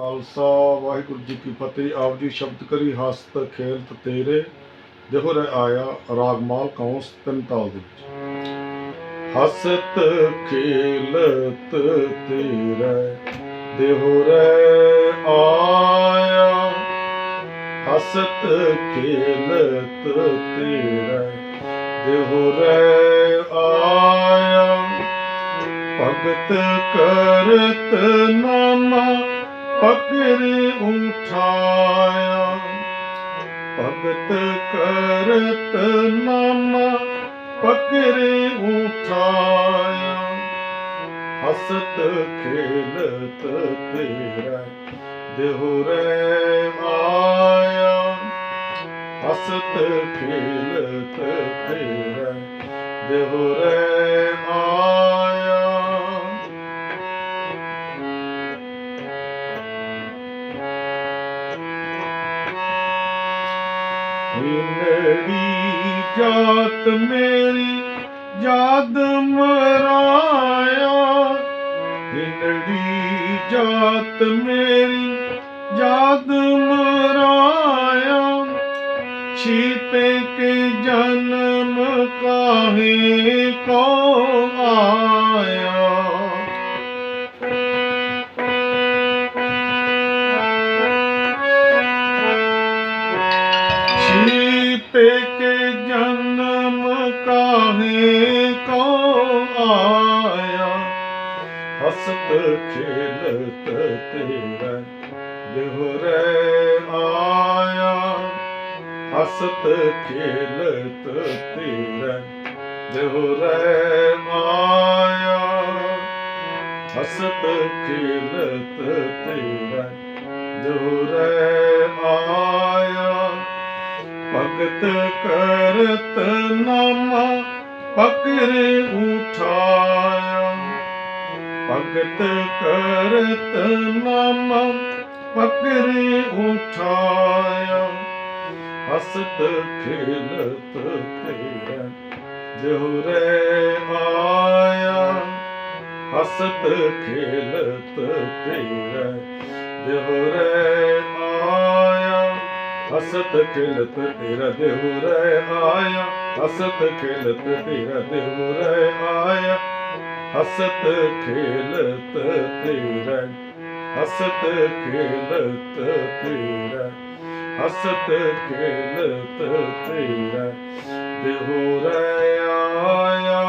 ਖਾਲਸਾ, ਵਾਹਿਗੁਰੂ ਜੀ ਕੀ ਫਤਿਹ। ਆਪ ਜੀ ਸ਼ਬਦ ਕਰੀ, ਹਸਤ, ਖੇਲਤ, ਤੇਰੇ। ਦੇਖੋ ਰੇ ਆਇਆ, ਰਾਗਮਾਲ, ਕੌਂਸ ਤਿੰਨ ਤਾਲ ਦੇ ਵਿੱਚ। ਹਸਤ, ਖੇਲਤ, ਤੇਰੇ। ਦੇਹੋ ਰ ਆਇਆ, ਹਸਤ, ਖੇਲਤ, ਤੇਰੇ। ਦੇਹੋ ਰੇ ਆਇਆ, ਭਗਤ ਕਰਤ ਨਾਮਾ ਪਕੜ ਉਠਾਇਆ, ਭਗਤ ਕਰਤ ਨਾਮਾ ਪਕੜ ਉਠਾਇਆ। ਹਸਤ ਖੇਲਤ ਤੇਰਾ ਦੇਹੁ ਰੇ ਆਇਆ। ਹਸਤ ਖੇਲਤ ਤੇਰਾ ਦੇਹੁ ਰੇ ਆਇਆ। ਹਿੰਦੜੀ ਜਾਤ ਮੇਰੀ ਜਾਦ ਮਰਾਇਆ। ਹਿੰਦੜੀ ਜਾਤ ਮੇਰੀ ਜਾਦ ਮਰਾਇਆ। ਛੀਪੇ ਕੇ ਜਨਮ ਕਾਹੇ ਕੋ ਆਇਆ। ਛੀਪੇ ਕੇ ਜਨਮ ਕਾਹੇ ਕੋ ਆਇਆ? ਹਸਤ ਖੇਲਤ ਤੇਰਾ ਦੇਹੁ ਆਇਆ। ਹਸਤ ਖੇਲਤ ਤੇਰਾ ਦੇਹੁ ਆਇਆ। ਹਸਤ ਖੇਲਤ ਤੇਰਾ ਦੇਹੁ ਰੇ ਆਇਆ। ਭਗਤ ਕਰਤ ਨਾਮਾ ਪਕੜ ਉਠਾਇਆ। ਭਗਤ ਕਰਤ ਨਾਮਾ ਪਕੜ ਉਠਾਇਆ। ਹਸਤ ਖੇਲਤ ਤੇਰਾ ਜੋ ਆਇਆ। ਹਸਤ ਖੇਲਤ ਤੇਰਾ ਜੋ ਆਇਆ। ਹਸਤ ਖੇਲਤ ਤੇਰਾ ਦੇਹੁ ਰੇ ਆਇਆ ਹਸਤ ਖੇਲਤ ਤੇਰਾ ਦੇਹੁ ਰੇ ਆਇਆ ਹਸਤ ਖੇਲਤ ਤੇਰਾ, ਹਸਤ ਖੇਲਤ ਤੇਰਾ, ਹਸਤ ਖੇਲਤ ਤੇਰਾ। ਦੇਹੁ ਰੇ ਆਇਆ।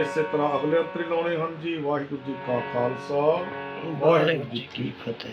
ਇਸੇ ਤਰ੍ਹਾਂ ਅਗਲੇ ਅੰਤਰੀ ਲਾਉਣੇ ਹਨ ਜੀ, ਵਾਹਿਗੁਰੂ ਜੀ ਕਾ ਖਾਲਸਾ, ਵਾਹਿਗੁਰੂ ਜੀ ਕੀ ਫਤਿਹ।